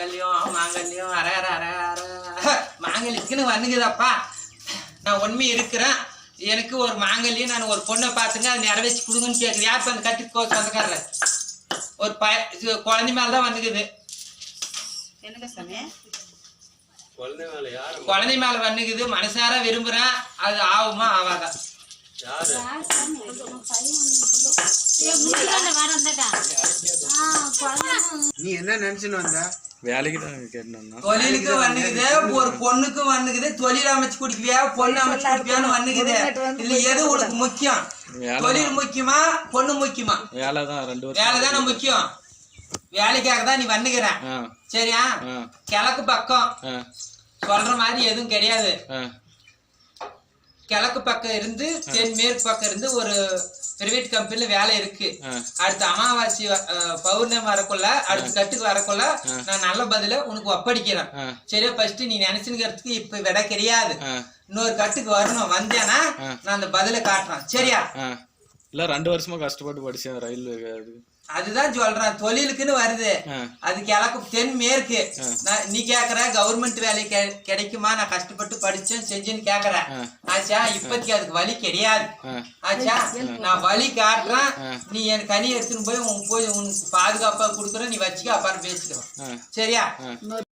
மாங்கல்யம் மாங்கல்யம் அர அர அர அர. மாங்கல்யத்துக்குன்னு வந்துக்குதப்பா நான் உண்மை இருக்கிறேன். எனக்கு ஒரு மாங்கல்யம் நான் ஒரு பொண்ணை பார்த்துங்க அதை நிறைவேற்றி கொடுங்கன்னு கேட்குது யார் அந்த கட்டிக்கோ சொந்தக்காரர்? ஒரு இது குழந்தை மேல தான் வந்துக்குது குழந்தை மேல யாரு குழந்தை மேல வந்துக்குது மனசார விரும்புறேன். அது ஆகுமா ஆகாதா யாரு? நீ என்ன நினைச்சுன்னு வந்த? வேலைக்கு தான் கேட்டோம்னா தொழிலுக்கு வந்துக்குது ஒரு பொண்ணுக்கு வந்துக்குது தொழில் அமைச்சு குடிக்குவியா பொண்ணு அமைச்சு குடிப்பியான்னு வந்துக்குது. இல்ல எது உனக்கு முக்கியம்? தொழில் முக்கியமா பொண்ணு முக்கியமா? வேலை தான் ரெண்டு வேலை தானே முக்கியம். வேலைக்காக தான் நீ வந்துக்கிற. சரியா? கிழக்கு பக்கம். சொல்ற மாதிரி எதுவும் கிடையாது. கிழக்கு பக்கம் இருந்து தென் மேற்கு பக்கம் இருந்து ஒரு பிரைவேட் கம்பெனில வேலை இருக்கு. அடுத்த அமாவாசை பௌர்ணமி வரக்குள்ள அடுத்த கட்டுக்கு வரக்குள்ள நான் நல்ல பதில உனக்கு ஒப்படைக்கிறேன். சரியா ஃபர்ஸ்ட் நீ நினைச்சுங்கிறதுக்கு இப்ப விட கிடையாது. இன்னொரு கட்டுக்கு வரணும் வந்தேன்னா நான் அந்த பதில காட்டுறேன். சரியா? இல்லை ரெண்டு வருஷமா கஷ்டப்பட்டு படிச்சேன் ரயில்வே அது. அதுதான் சொல்றேன் தொழிலுக்குன்னு வருது. அது கிழக்கு தென் மேற்கு. நான் நீ கேக்குற கவர்மெண்ட் வேலை கிடைக்குமா? நான் கஷ்டப்பட்டு படிச்சேன் செஞ்சேன்னு கேக்குற ஆ. ஆச்சா இப்போதைக்கு அதுக்கு வழி கிடையாது. ஆச்சா நான் வழி காட்டுறேன். நீ என் கனி எடுத்துன்னு போய் உன் போய் உனக்கு பாதுகாப்பா கொடுக்குறேன். நீ வச்சுக்க அப்புறம் பேசிக்கலாம். ஆ. சரியா?